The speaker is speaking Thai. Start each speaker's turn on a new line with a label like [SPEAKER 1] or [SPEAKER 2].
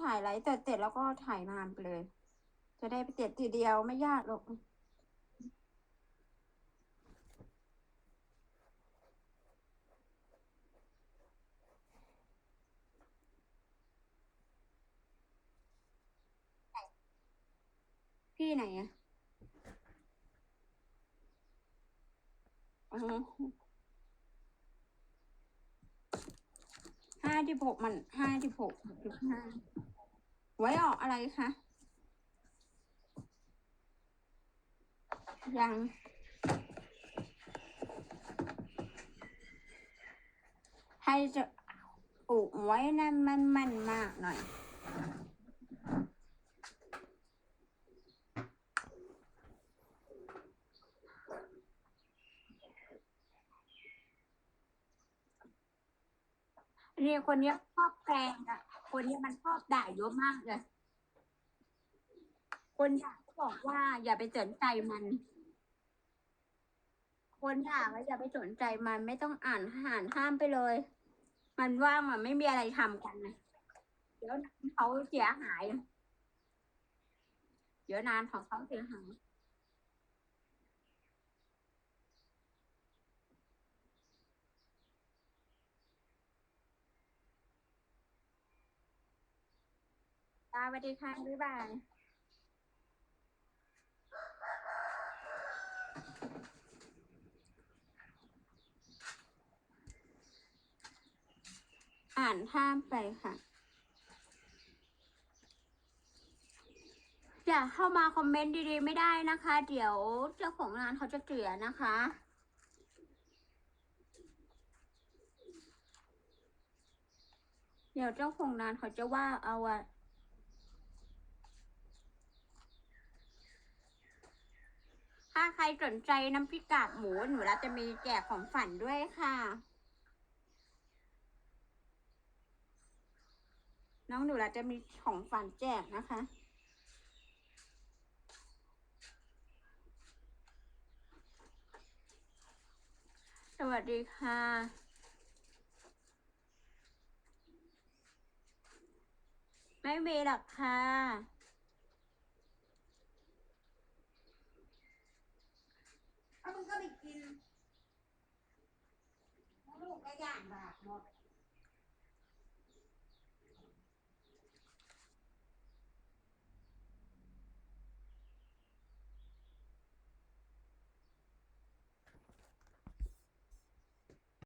[SPEAKER 1] ถ่ายไลฟ์เสร็จเสร็จแล้วก็ถ่ายงานไปเลย จะได้ไปเสร็จทีเดียวไม่ยากหรอกพี่ไหนอะ ห้าสิบหกมันห้าสิบหกจุดห้าไว้ออกอะไรคะยังให้จะอุ่ไว้นั่นมันมันมากหน่อย นี่คนเนี้ยชอบแกล้งอะคนเนี้ยมันชอบด่าเยอะมากเลย คนด่าก็บอกว่าอย่าไปสนใจมัน คนด่าก็อย่าไปสนใจมันไม่ต้องอ่านอ่านข้ามไปเลย มันว่างมันไม่มีอะไรทำกันนะเดี๋ยวนานเขาเสียหาย เดี๋ยวนานของเขาเสียหายาสวัสดีค่ะ บ๊ายบายอ่านข้ามไปค่ะ อย่าเข้ามาคอมเมนต์ดีๆ ไม่ได้นะคะ เดี๋ยวเจ้าของงานเขาจะเกลียนะคะเดี๋ยวเจ้าของงานเขาจะว่าเอาอะถ้า ใครสนใจน้ำพริกกากหมูหนูเราจะมีแจกของฝันด้วยค่ะ น้องหนูเราจะมีของฝันแจกนะคะสวัสดีค่ะ ไม่มีหรอกค่ะ
[SPEAKER 2] เอา มึงก็ไปกินลูกก็ย่างบาปหมด